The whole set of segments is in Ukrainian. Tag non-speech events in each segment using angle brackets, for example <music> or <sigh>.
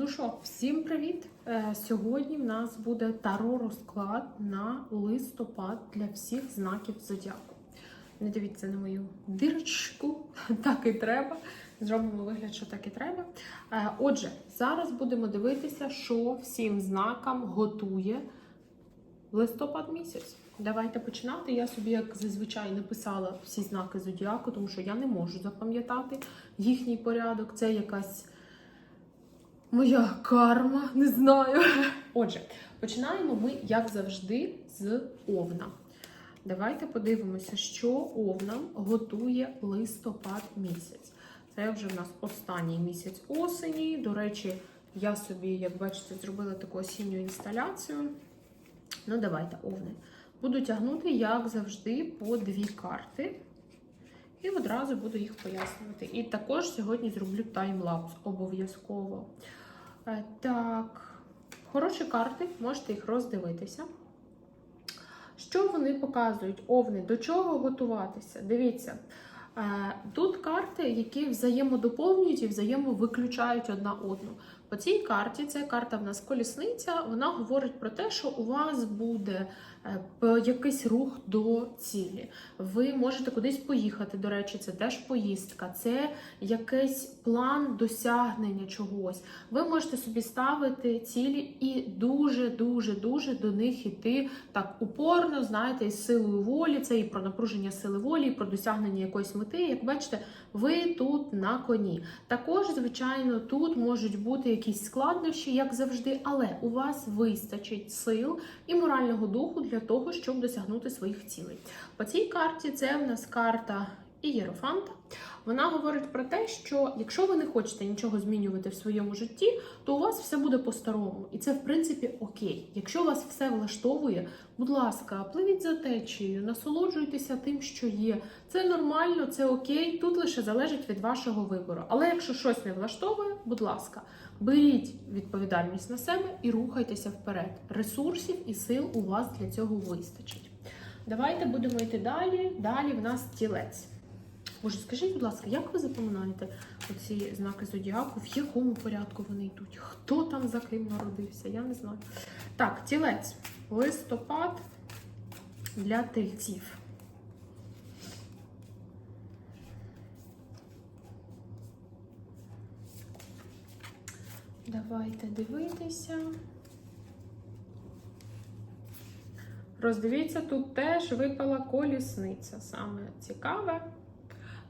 Ну що, всім привіт! Е, Сьогодні в нас буде таро розклад на листопад для всіх знаків зодіаку. Не дивіться на мою дирочку, <laughs> так і треба. Зробимо вигляд, що так і треба. Е, Отже, зараз будемо дивитися, що всім знакам готує листопад місяць. Давайте починати. Я собі, як зазвичай, написала всі знаки зодіаку, тому що я не можу запам'ятати їхній порядок. Це якась. Моя карма, не знаю. Отже, починаємо ми, як завжди, з Овна. Давайте подивимося, що Овнам готує листопад місяць. Це вже в нас останній місяць осені. До речі, я собі, як бачите, зробила таку осінню інсталяцію. Ну, давайте, Овни. Буду тягнути, як завжди, по дві карти. І одразу буду їх пояснювати. І також сьогодні зроблю таймлапс обов'язково. Е, Так, хороші карти, можете їх роздивитися. Що вони показують? Овни, до чого готуватися? Дивіться. е, Тут карти, які взаємодоповнюють і взаємовиключають одна одну. По цій карті, це карта в нас колісниця, вона говорить про те, що у вас буде е, якийсь рух до цілі. Ви можете кудись поїхати. До речі, це теж поїздка, це якийсь план досягнення чогось. Ви можете собі ставити цілі і дуже, дуже, дуже до них іти так упорно, знаєте, із силою волі. Це і про напруження сили волі, і про досягнення якоїсь мети. Як бачите, ви тут на коні. Також, звичайно, тут можуть бути якісь складнощі, як завжди, але у вас вистачить сил і морального духу для того, щоб досягнути своїх цілей. По цій карті це в нас карта Ієрофанта. Вона говорить про те, що якщо ви не хочете нічого змінювати в своєму житті, то у вас все буде по-старому. І це, в принципі, окей. Якщо вас все влаштовує, будь ласка, пливіть за течією, насолоджуйтеся тим, що є. Це нормально, це окей. Тут лише залежить від вашого вибору. Але якщо щось не влаштовує, будь ласка, беріть відповідальність на себе і рухайтеся вперед. Ресурсів і сил у вас для цього вистачить. Давайте будемо йти далі. Далі в нас тілець. Боже, скажіть, будь ласка, як ви запоминаєте оці знаки зодіаку? В якому порядку вони йдуть? Хто там за ким народився? Я не знаю. Так, тілець. Листопад для тельців. Давайте дивитися. Роздивіться, тут теж випала колісниця. Саме цікаве.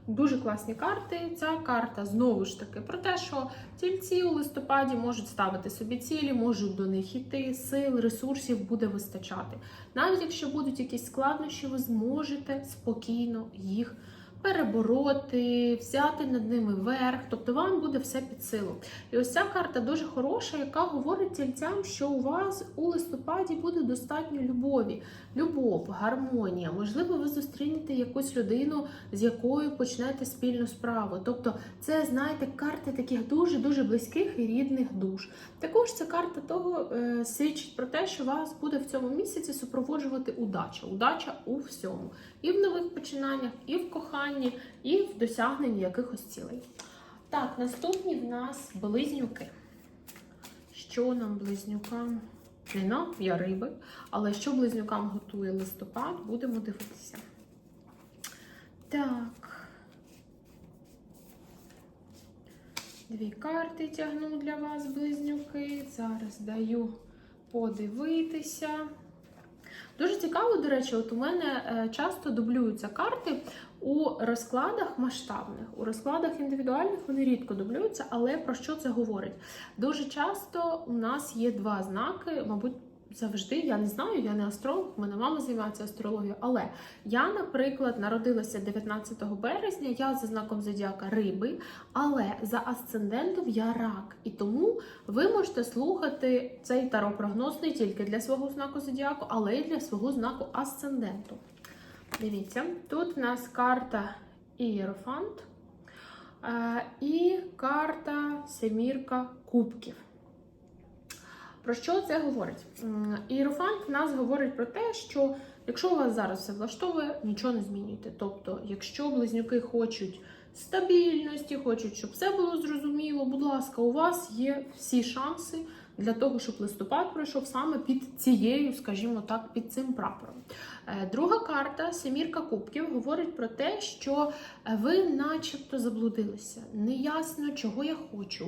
Дуже класні карти. Ця карта знову ж таки про те, що тільці у листопаді можуть ставити собі цілі, можуть до них іти, сил, ресурсів буде вистачати. Навіть якщо будуть якісь складнощі, ви зможете спокійно їх перебороти, взяти над ними верх, тобто вам буде все під силу. І ось ця карта дуже хороша, яка говорить тільцям, що у вас у листопаді буде достатньо любові, любов, гармонія. Можливо, ви зустрінете якусь людину, з якою почнете спільну справу. Тобто, це, знаєте, карти таких дуже-дуже близьких і рідних душ. Також ця карта того е, свідчить про те, що вас буде в цьому місяці супроводжувати удача. Удача у всьому. І в нових починаннях, і в коханні, і в досягненні якихось цілей. Так, наступні в нас близнюки. Що нам близнюкам? Не нам, я риби, але що близнюкам готує листопад, будемо дивитися. Так. Дві карти тягну для вас, близнюки. Зараз даю подивитися. Дуже цікаво, до речі, от у мене е, часто дублюються карти у розкладах масштабних. У розкладах індивідуальних вони рідко дублюються, але про що це говорить? Дуже часто у нас є два знаки, мабуть. Завжди я не знаю, я не астролог, в мене мама займається астрологією. Але я, наприклад, народилася 19 березня, я за знаком зодіака риби, але за асцендентом я рак. І тому ви можете слухати цей таропрогноз не тільки для свого знаку зодіаку, але й для свого знаку асценденту. Дивіться, тут в нас карта Ієрофант е, і карта Семірка Кубків. Про що це говорить? Іерофант нас говорить про те, що якщо у вас зараз все влаштовує, нічого не змінюйте. Тобто, якщо близнюки хочуть стабільності, хочуть, щоб все було зрозуміло. Будь ласка, у вас є всі шанси для того, щоб листопад пройшов саме під цією, скажімо так, під цим прапором. Е, Друга карта, семірка кубків, говорить про те, що ви начебто заблудилися. Неясно, чого я хочу.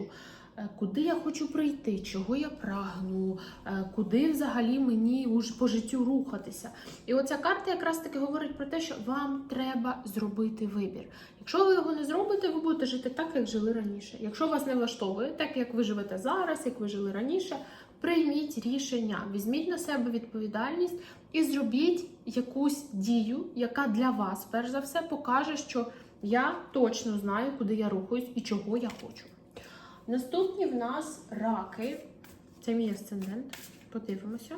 Е, Куди я хочу прийти, чого я прагну, е, куди взагалі мені по життю рухатися. І оця карта якраз таки говорить про те, що вам треба зробити вибір. Якщо ви його не зробите, ви будете жити так, як жили раніше. Якщо вас не влаштовує, так як ви живете зараз, як ви жили раніше, прийміть рішення, візьміть на себе відповідальність і зробіть якусь дію, яка для вас, перш за все, покаже, що я точно знаю, куди я рухаюсь і чого я хочу. Наступні в нас раки. Це мій асцендент. Подивимося,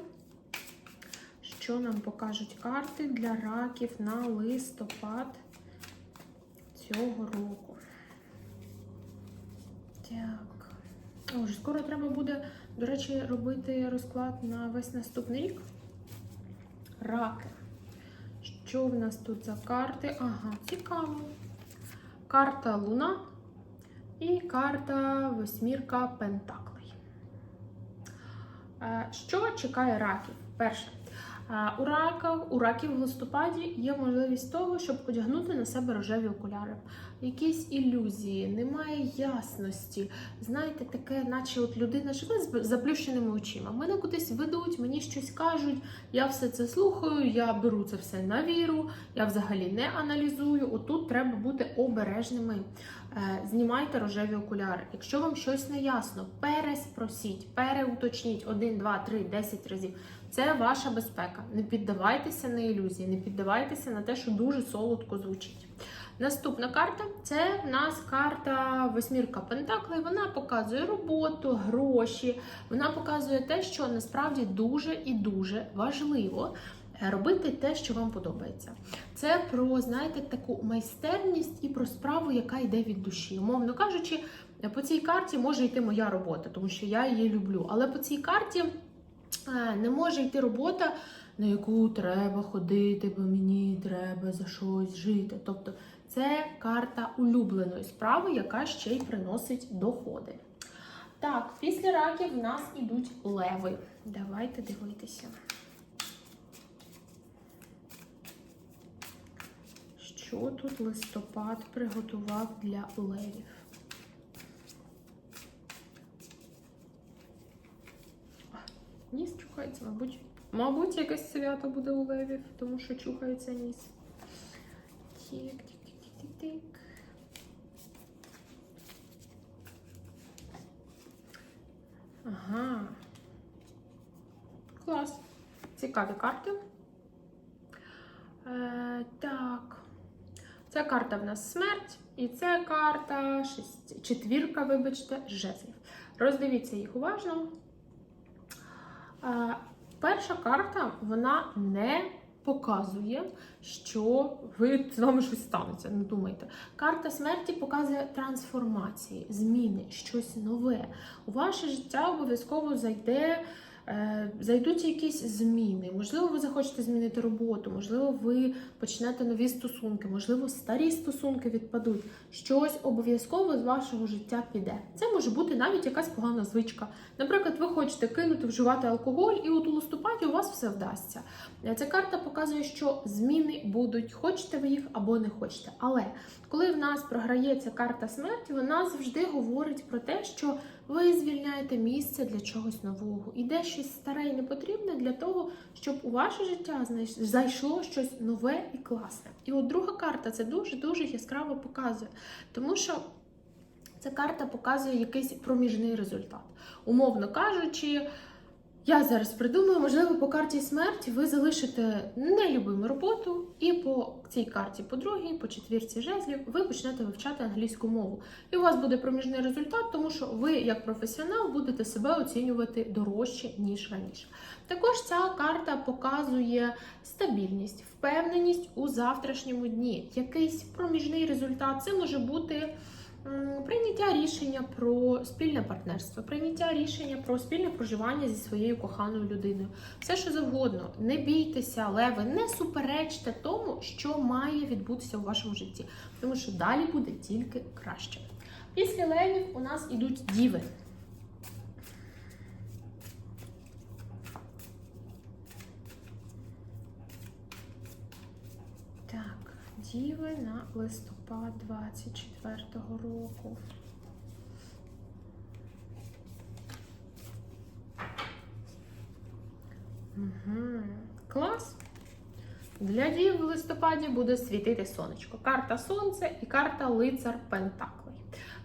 що нам покажуть карти для раків на листопад цього року. Так. О, вже скоро треба буде, до речі, робити розклад на весь наступний рік. Раки. Що в нас тут за карти? Ага, цікаво. Карта Луна і карта Восьмірка Пентаклей. Е, Що чекає раків? Перше. Е, У раках, у раків в листопаді є можливість того, щоб одягнути на себе рожеві окуляри. Якісь ілюзії, немає ясності. Знаєте, таке, наче от людина живе з заплющеними очима. Мене кудись ведуть, мені щось кажуть, я все це слухаю, я беру це все на віру, я взагалі не аналізую. Отут треба бути обережними. Е, Знімайте рожеві окуляри. Якщо вам щось не ясно, переспросіть, переуточніть 1, 2, 3, 10 разів. Це ваша безпека. Не піддавайтеся на ілюзії, не піддавайтеся на те, що дуже солодко звучить. Наступна карта це в нас карта восьмірка Пентаклей. Вона показує роботу, гроші. Вона показує те, що насправді дуже і дуже важливо робити те, що вам подобається. Це про, знаєте, таку майстерність і про справу, яка йде від душі. Умовно кажучи, по цій карті може йти моя робота, тому що я її люблю. Але по цій карті е, не може йти робота, на яку треба ходити, бо мені треба за щось жити. Тобто це карта улюбленої справи, яка ще й приносить доходи. Так, після раків в нас ідуть леви. Давайте дивитися. Що тут листопад приготував для левів? Ніс чухається, мабуть. Мабуть, якесь свято буде у левів, тому що чухається ніс. Тік, тік, тік, тік, тік, тік. Ага. Клас. Цікаві карти. Е, так. Це карта в нас смерть, і це карта шесть... четвірка, вибачте, жезлів. Роздивіться їх уважно. Е, перша карта вона не показує, що ви з вами щось станеться. Не думайте. Карта смерті показує трансформації, зміни, щось нове. У ваше життя обов'язково зайде. Е, Зайдуть якісь зміни, можливо, ви захочете змінити роботу, можливо, ви почнете нові стосунки, можливо, старі стосунки відпадуть. Щось обов'язково з вашого життя піде. Це може бути навіть якась погана звичка. Наприклад, ви хочете кинути вживати алкоголь, і от у листопаді у вас все вдасться. Е, Ця карта показує, що зміни будуть, хочете ви їх або не хочете. Але коли в нас програється карта смерті, вона завжди говорить про те, що ви звільняєте місце для чогось нового. Іде щось старе і непотрібне для того, щоб у ваше життя зайшло щось нове і класне. І от друга карта це дуже-дуже яскраво показує, тому що. Ця карта показує якийсь проміжний результат. Умовно кажучи, я зараз придумаю, можливо, по карті смерті ви залишите нелюбиму роботу, і по цій карті, по другій, по четвірці жезлів, ви почнете вивчати англійську мову. І у вас буде проміжний результат, тому що ви, як професіонал, будете себе оцінювати дорожче, ніж раніше. Також ця карта показує стабільність, впевненість у завтрашньому дні. Якийсь проміжний результат. Це може бути прийняття рішення про спільне партнерство, прийняття рішення про спільне проживання зі своєю коханою людиною. Все, що завгодно. Не бійтеся, леви, не суперечте тому, що має відбутися у вашому житті, тому що далі буде тільки краще. Після левів у нас ідуть діви. Так, діви на листопад 24-го року. Угу. Клас. Для дів в листопаді буде світити сонечко. Карта Сонце і карта Лицар Пентаклей.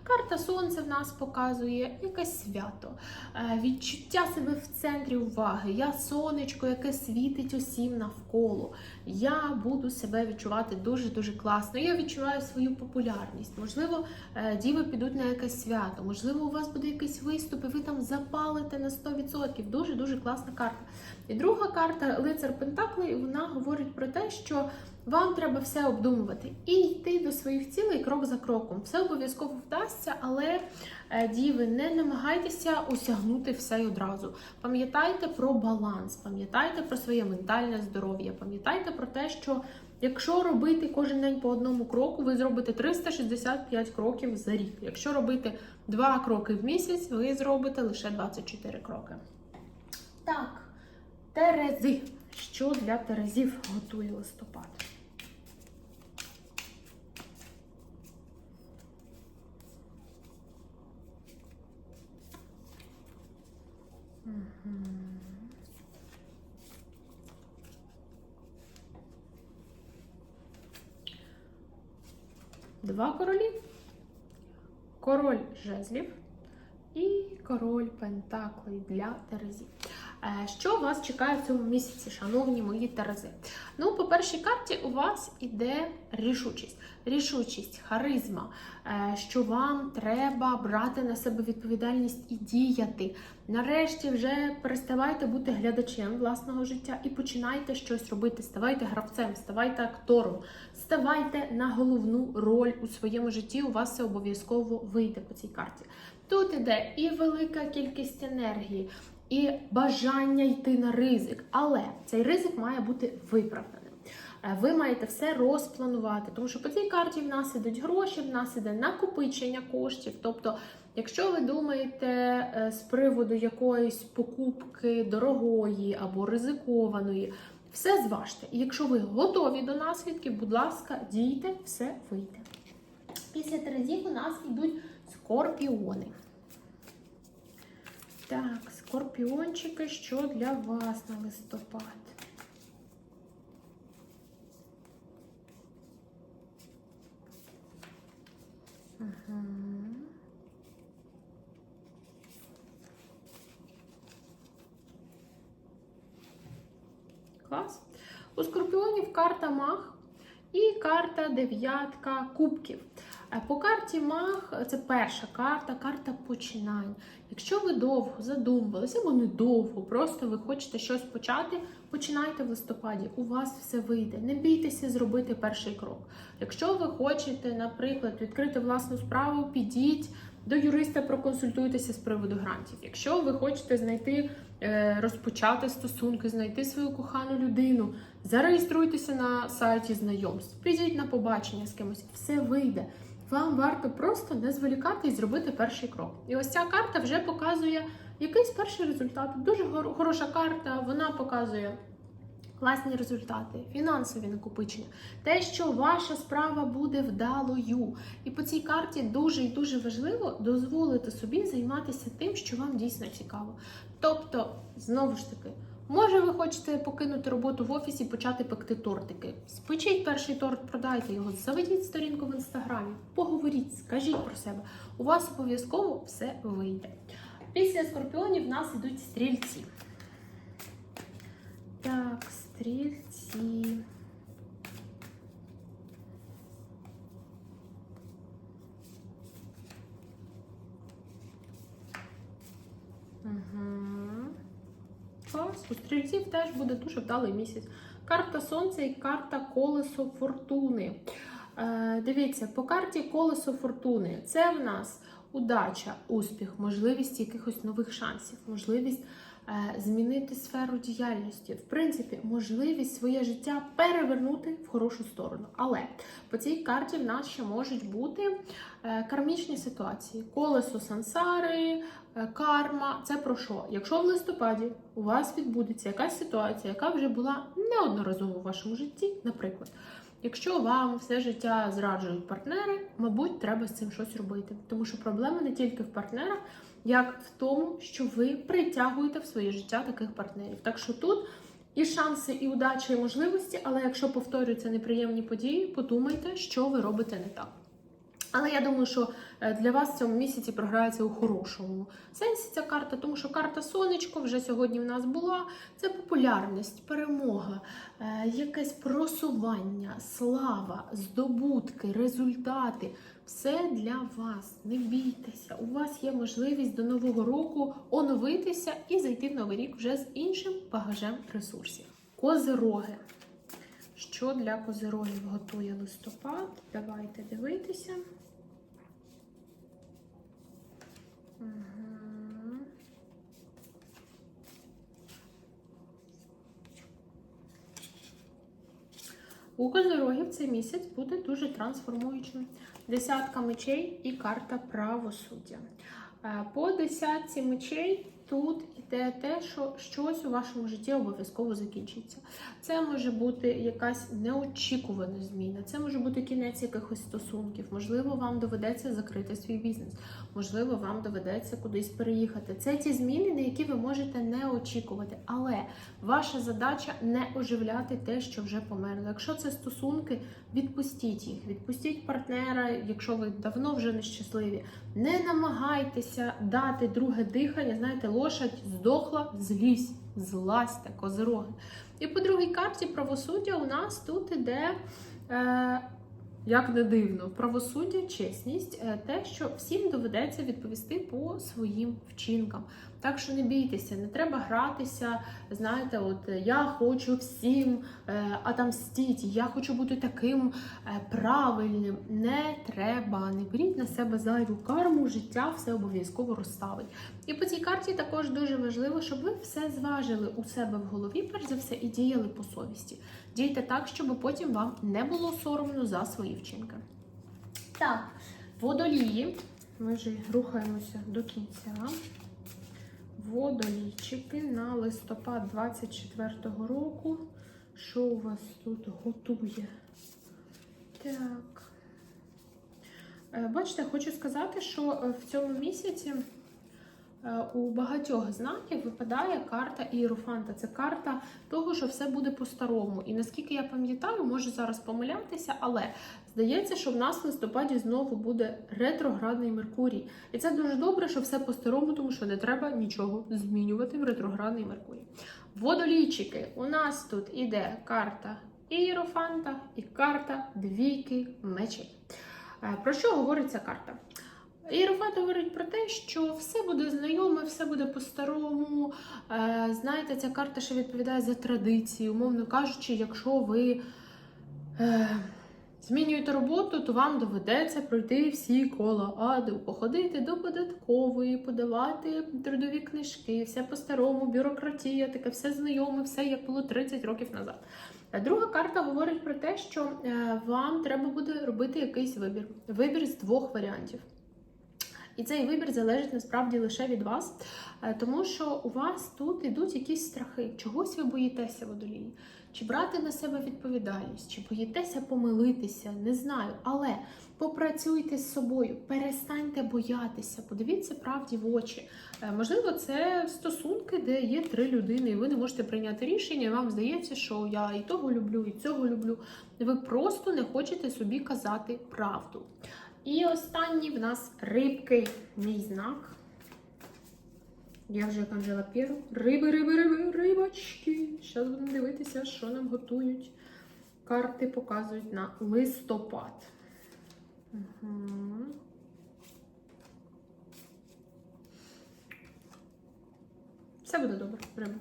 Карта Сонце в нас показує якесь свято, е, відчуття себе в центрі уваги. Я сонечко, яке світить усім навколо. Я буду себе відчувати дуже-дуже класно. Я відчуваю свою популярність. Можливо, е, діви підуть на якесь свято, можливо, у вас буде якийсь виступ, і ви там запалите на 100%. Дуже-дуже класна карта. І друга карта Лицар Пентаклей, вона говорить про те, що вам треба все обдумувати і йти до своїх цілей крок за кроком. Все обов'язково вдасться, але е, діви, не намагайтеся осягнути все одразу. Пам'ятайте про баланс, пам'ятайте про своє ментальне здоров'я, пам'ятайте про те, що якщо робити кожен день по одному кроку, ви зробите 365 кроків за рік. Якщо робити 2 кроки в місяць, ви зробите лише 24 кроки. Так, Терези. Що для Терезів готує листопад? Два королі. Король жезлів і король пентаклей для Терезів. Е, Що вас чекає в цьому місяці, шановні мої Терези? Ну, по першій карті у вас іде рішучість. Рішучість, харизма, е, що вам треба брати на себе відповідальність і діяти. Нарешті вже переставайте бути глядачем власного життя і починайте щось робити. Ставайте гравцем, ставайте актором, ставайте на головну роль у своєму житті. У вас це обов'язково вийде по цій карті. Тут іде і велика кількість енергії, і бажання йти на ризик, але цей ризик має бути виправданим. Е, Ви маєте все розпланувати, тому що по цій карті в нас ідуть гроші, в нас іде накопичення коштів. Тобто, якщо ви думаєте е, з приводу якоїсь покупки дорогої або ризикованої, все зважте. І якщо ви готові до наслідків, будь ласка, дійте, все вийде. Після Терезів у нас йдуть скорпіони. Так, скорпіончики, що для вас на листопад? Угу. Клас. У скорпіонів карта мах і карта дев'ятка кубків. Е, По карті мах це перша карта, карта починань. Якщо ви довго задумувалися, або не довго, просто ви хочете щось почати, починайте в листопаді. У вас все вийде. Не бійтеся зробити перший крок. Якщо ви хочете, наприклад, відкрити власну справу, підіть до юриста, проконсультуйтеся з приводу грантів. Якщо ви хочете знайти, е, розпочати стосунки, знайти свою кохану людину, зареєструйтеся на сайті знайомств, підіть на побачення з кимось, все вийде. Вам варто просто не зволікати і зробити перший крок. І ось ця карта вже показує якийсь перший результат. Дуже хороша карта, вона показує класні результати, фінансові накопичення, те, що ваша справа буде вдалою. І по цій карті дуже і дуже важливо дозволити собі займатися тим, що вам дійсно цікаво. Тобто, знову ж таки. Може, ви хочете покинути роботу в офісі і почати пекти тортики. Спечіть перший торт, продайте його, заведіть сторінку в інстаграмі, поговоріть, скажіть про себе. У вас обов'язково все вийде. Після скорпіонів в нас йдуть стрільці. Так, стрільці. Угу. Клас. У стрільців теж буде дуже вдалий місяць. Карта Сонця і карта Колесо Фортуни. Е, дивіться, по карті колесо фортуни. Це в нас удача, успіх, можливість якихось нових шансів, можливість змінити сферу діяльності. В принципі, можливість своє життя перевернути в хорошу сторону. Але по цій карті в нас ще можуть бути е, кармічні ситуації: колесо сансари, е, карма. Це про що? Якщо в листопаді у вас відбудеться якась ситуація, яка вже була неодноразово в вашому житті, наприклад. Якщо вам все життя зраджують партнери, мабуть, треба з цим щось робити. Тому що проблема не тільки в партнерах, як в тому, що ви притягуєте в своє життя таких партнерів. Так що тут і шанси, і удача, і можливості, але якщо повторюються неприємні події, подумайте, що ви робите не так. Але я думаю, що е, для вас в цьому місяці програється у хорошому сенсі ця карта, тому що карта сонечко вже сьогодні в нас була. Це популярність, перемога, е, якесь просування, слава, здобутки, результати. Все для вас. Не бійтеся. У вас є можливість до нового року оновитися і зайти в новий рік вже з іншим багажем ресурсів. Козироги. Що для козирогів готує листопад? Давайте дивитися. У козирогів цей місяць буде дуже трансформуючим. Десятка мечей і карта правосуддя. Е, По десятці мечей тут іде те, що щось у вашому житті обов'язково закінчиться. Це може бути якась неочікувана зміна, це може бути кінець якихось стосунків. Можливо, вам доведеться закрити свій бізнес, можливо, вам доведеться кудись переїхати. Це ті зміни, на які ви можете не очікувати. Але ваша задача не оживляти те, що вже померло. Якщо це стосунки, відпустіть їх, відпустіть партнера, якщо ви давно вже нещасливі. Не намагайтеся дати друге дихання. Знаєте, лошадь здохла, злізь, злазьте, козироги. І по другій карті правосуддя у нас тут іде. Е, як не дивно, правосуддя, чесність, е, те, що всім доведеться відповісти по своїм вчинкам. Так що не бійтеся, не треба гратися. Знаєте, от е, я хочу всім е, отомстити, я хочу бути таким е, правильним. Не треба, не беріть на себе зайву карму, життя все обов'язково розставить. І по цій карті також дуже важливо, щоб ви все зважили у себе в голові, перш за все, і діяли по совісті. Дійте так, щоб потім вам не було соромно за свої вчинки. Так, водолії. Ми вже рухаємося до кінця. Водолійчики на листопад 24-го року. Що у вас тут готує? Так. Е, Бачите, хочу сказати, що е, в цьому місяці у багатьох знаків випадає карта Іерофанта. Це карта того, що все буде по-старому. І наскільки я пам'ятаю, можу зараз помилятися, але здається, що в нас в листопаді знову буде ретроградний Меркурій. І це дуже добре, що все по-старому, тому що не треба нічого змінювати в ретроградний Меркурій. Водолійчики, у нас тут іде карта Іерофанта і карта двійки мечей. Е, Про що говорить ця карта? Іерофант говорить про те, що все буде знайоме, все буде по-старому. Е, Знаєте, ця карта ще відповідає за традиції. Умовно кажучи, якщо ви е, змінюєте роботу, то вам доведеться пройти всі кола аду, походити до податкової, подавати трудові книжки, все по-старому, бюрократія, таке все знайоме, все як було 30 років назад. А Друга карта говорить про те, що е, вам треба буде робити якийсь вибір. Вибір з двох варіантів. І цей вибір залежить насправді лише від вас, е, тому що у вас тут ідуть якісь страхи. Чогось ви боїтеся водолії. Чи брати на себе відповідальність, чи боїтеся помилитися, не знаю. Але попрацюйте з собою, перестаньте боятися, подивіться правді в очі. Е, Можливо, це стосунки, де є три людини, і ви не можете прийняти рішення, і вам здається, що я і того люблю, і цього люблю. Ви просто не хочете собі казати правду. І останній в нас рибки, мій знак. Я вже як Анжела Пєро. Риби, риби, риби, рибочки. Зараз будемо дивитися, що нам готують. Карти показують на листопад. Угу. Все буде добре. Риби.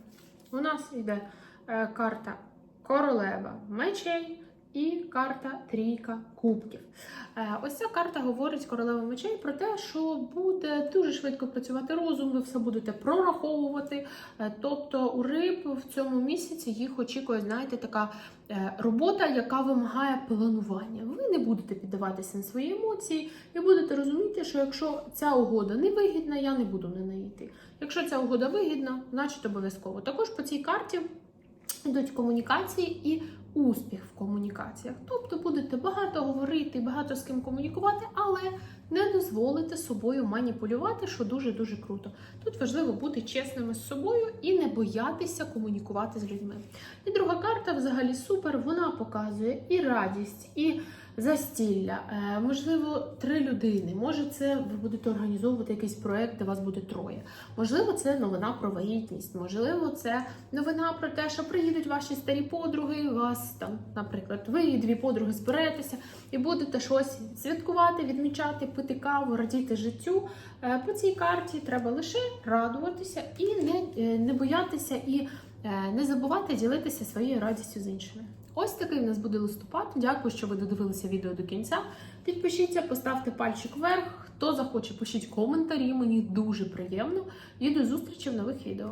У нас йде е, карта королева мечей і карта Трійка Кубків. Е, Ось ця карта говорить королева мечей про те, що буде дуже швидко працювати розум, ви все будете прораховувати. Е, Тобто у риб в цьому місяці їх очікує, знаєте, така е, робота, яка вимагає планування. Ви не будете піддаватися на свої емоції і будете розуміти, що якщо ця угода не вигідна, я не буду на неї йти. Якщо ця угода вигідна, значить обов'язково. Також по цій карті йдуть комунікації і успіх в комунікаціях. Тобто будете багато говорити, багато з ким комунікувати, але не дозволите собою маніпулювати, що дуже дуже круто. Тут важливо бути чесними з собою і не боятися комунікувати з людьми. І друга карта взагалі супер. Вона показує і радість, і застілля. Е, можливо, три людини. Може, це ви будете організовувати якийсь проект, де вас буде троє. Можливо, це новина про вагітність. Можливо, це новина про те, що приїдуть ваші старі подруги. Вас там, наприклад, ви і дві подруги зберетеся і будете щось святкувати, відмічати, пити каву, радіти життю. Е, По цій карті треба лише радуватися і не, е, не боятися і е, не забувати ділитися своєю радістю з іншими. Ось такий в нас буде листопад. Дякую, що ви додивилися відео до кінця. Підпишіться, поставте пальчик вверх. Хто захоче, пишіть коментарі. Мені дуже приємно. І до зустрічі в нових відео.